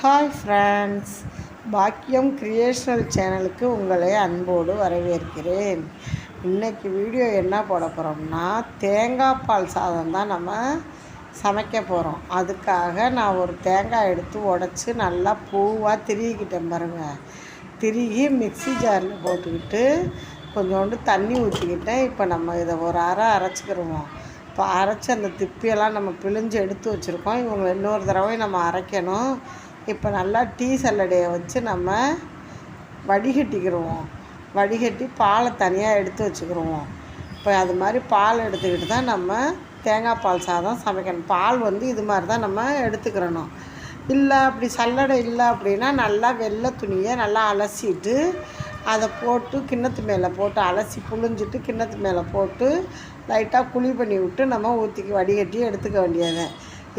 Hi friends பாக்கியம் creational சேனலுக்கு உங்களை அன்போடு வரவேற்கிறேன். இன்றைக்கி வீடியோ என்ன போட போகிறோம்னா தேங்காய் பால் சாதம் தான் நம்ம சமைக்க போகிறோம் அதுக்காக நான் ஒரு தேங்காய் எடுத்து உடச்சி நல்லா பூவாக திருகிக்கிட்டேன் பாருங்கள் திருகி மிக்சி ஜாரில் போட்டுக்கிட்டு கொஞ்சோண்டு தண்ணி ஊற்றிக்கிட்டேன் இப்போ நம்ம இதை ஒரு அரை அரைச்சிக்கிருவோம். இப்போ அரைச்சி அந்த திப்பியெல்லாம் நம்ம பிழிஞ்சு எடுத்து வச்சுருக்கோம். இவங்க இன்னொரு தடவை நம்ம அரைக்கணும். இப்போ நல்லா டீ சல்லடையை வச்சு நம்ம வடிகட்டிக்கிடுவோம் வடிகட்டி பாலை தனியாக எடுத்து வச்சுக்கிடுவோம் இப்போ அது மாதிரி பால் எடுத்துக்கிட்டு தான் நம்ம தேங்காய் பால் சாதம் சமைக்கணும். பால் வந்து இது மாதிரி தான் நம்ம எடுத்துக்கிறணும் இல்லை அப்படி சல்லடை இல்லை அப்படின்னா நல்லா வெள்ளை துணியை நல்லா அலசிட்டு அதை போட்டு கிண்ணத்து மேலே போட்டு அலசி புழிஞ்சிட்டு கிண்ணத்து மேலே போட்டு லைட்டாக குழி பண்ணி விட்டு நம்ம ஊற்றிக்கி வடிகட்டி எடுத்துக்க வேண்டியது.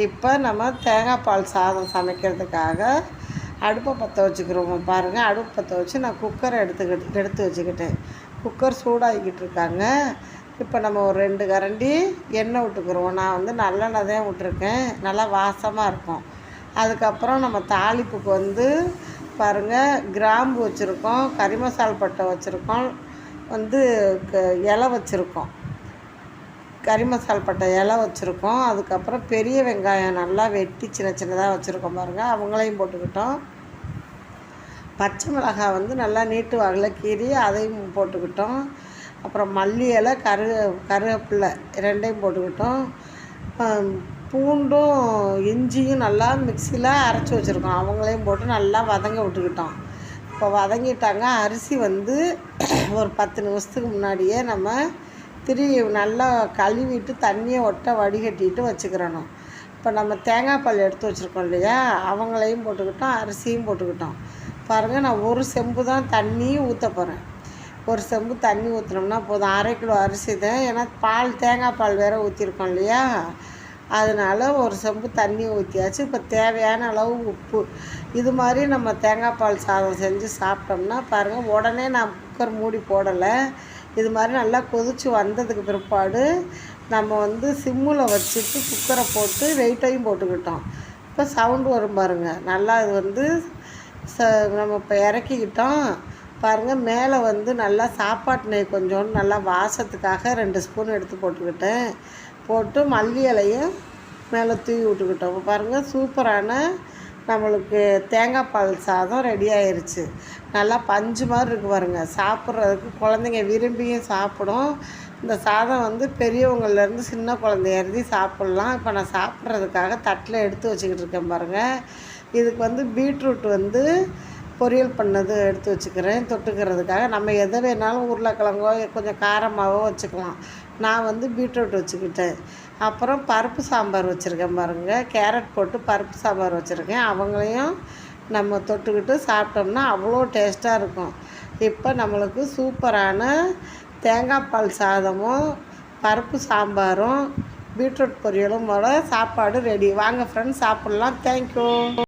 இப்போ நம்ம தேங்காய் பால் சாதம் சமைக்கிறதுக்காக அடுப்பை பற்ற வச்சுக்கிறோம். பாருங்கள் அடுப்பு பற்ற வச்சு நான் குக்கரை எடுத்துக்கிட்டு எடுத்து வச்சுக்கிட்டேன். குக்கர் சூடாகிக்கிட்டு இருக்காங்க. இப்போ நம்ம ஒரு ரெண்டு கரண்டி எண்ணெய் விட்டுக்கிறோம். நான் வந்து நல்லெண்ணெய் தான் விட்டுருக்கேன். நல்லா வாசமாக இருக்கும். அதுக்கப்புறம் நம்ம தாளிப்புக்கு வந்து பாருங்கள் கிராம்பு வச்சுருக்கோம் கறி மசால் பட்டை வச்சுருக்கோம் வந்து இலை வச்சுருக்கோம். கறி மசால் பட்டை இலை வச்சுருக்கோம். அதுக்கப்புறம் பெரிய வெங்காயம் நல்லா வெட்டி சின்ன சின்னதாக வச்சுருக்கோம் பாருங்கள் அவங்களையும் போட்டுக்கிட்டோம். பச்சை மிளகாய் வந்து நல்லா நீட்டு வகையில் கீறி அதையும் போட்டுக்கிட்டோம். அப்புறம் மல்லி இலை கரு கருவேப்பில்லை ரெண்டையும் போட்டுக்கிட்டோம். பூண்டும் இஞ்சியும் நல்லா மிக்சியில் அரைச்சி வச்சுருக்கோம். அவங்களையும் போட்டு நல்லா வதங்க விட்டுக்கிட்டோம். இப்போ வதங்கிட்டாங்க. அரிசி வந்து ஒரு பத்து நிமிஷத்துக்கு முன்னாடியே நம்ம திரி நல்லா கழுவிட்டு தண்ணியை ஒட்ட வடிகட்டிட்டு வச்சுக்கிறணும். இப்போ நம்ம தேங்காய் பால் எடுத்து வச்சுருக்கோம் இல்லையா? அவங்களையும் போட்டுக்கிட்டோம் அரிசியும் போட்டுக்கிட்டோம். பாருங்கள் நான் ஒரு செம்பு தான் தண்ணியும் ஊற்ற போகிறேன் ஒரு செம்பு தண்ணி ஊற்றினோம்னா போதும். அரை கிலோ அரிசி தான். ஏன்னா பால் தேங்காய் பால் வேறு ஊற்றிருக்கோம் இல்லையா? அதனால் ஒரு செம்பு தண்ணி ஊற்றியாச்சு இப்போ தேவையான அளவு உப்பு. இது மாதிரி நம்ம தேங்காய் பால் சாதம் செஞ்சு சாப்பிட்டோம்னா பாருங்கள் உடனே நான் குக்கர் மூடி போடலை. இது மாதிரி நல்லா கொதித்து வந்ததுக்கு பிற்பாடு நம்ம வந்து சிம்மில் வச்சுட்டு குக்கரை போட்டு வெயிட்டையும் போட்டுக்கிட்டோம். இப்போ சவுண்டு வரும் பாருங்கள் நல்லா இது வந்து ச நம்ம இப்போ இறக்கிக்கிட்டோம். பாருங்கள் மேலே வந்து நல்லா சாப்பாட்டு நெய் கொஞ்சோண்டு நல்லா வாசத்துக்காக ரெண்டு ஸ்பூன் எடுத்து போட்டுக்கிட்டேன். போட்டு மல்லி இலையும் மேலே தூவி விட்டுக்கிட்டோம். பாருங்கள் சூப்பரான நம்மளுக்கு தேங்காய் பால் சாதம் ரெடி ஆயிடுச்சு நல்லா பஞ்சு மாதிரி இருக்கு பாருங்கள் சாப்பிட்றதுக்கு குழந்தைங்க விரும்பியும் சாப்பிடும். இந்த சாதம் வந்து பெரியவங்கள்லேருந்து சின்ன குழந்தை சாப்பிட்லாம். இப்போ நான் சாப்பிட்றதுக்காக தட்டில் எடுத்து வச்சுக்கிட்டு இருக்கேன் பாருங்கள் இதுக்கு வந்து பீட்ரூட் வந்து பொரியல் பண்ணது எடுத்து வச்சுக்கிறேன். தொட்டுக்கிறதுக்காக நம்ம எதை வேணாலும் உருளைக்கிழங்கோ கொஞ்சம் காரமாகவோ வச்சுக்கலாம். நான் வந்து பீட்ரூட் வச்சுக்கிட்டேன். அப்புறம் பருப்பு சாம்பார் வச்சுருக்கேன் பாருங்கள் கேரட் போட்டு பருப்பு சாம்பார் வச்சுருக்கேன். அவங்களையும் நம்ம தொட்டுக்கிட்டு சாப்பிட்டோம்னா அவ்வளோ டேஸ்ட்டாக இருக்கும். இப்போ நம்மளுக்கு சூப்பரான தேங்காய் பால் சாதமும் பருப்பு சாம்பாரும் பீட்ரூட் பொரியலும் போல் சாப்பாடு ரெடி. வாங்க ஃப்ரெண்ட்ஸ் சாப்பிட்லாம். தேங்க்யூ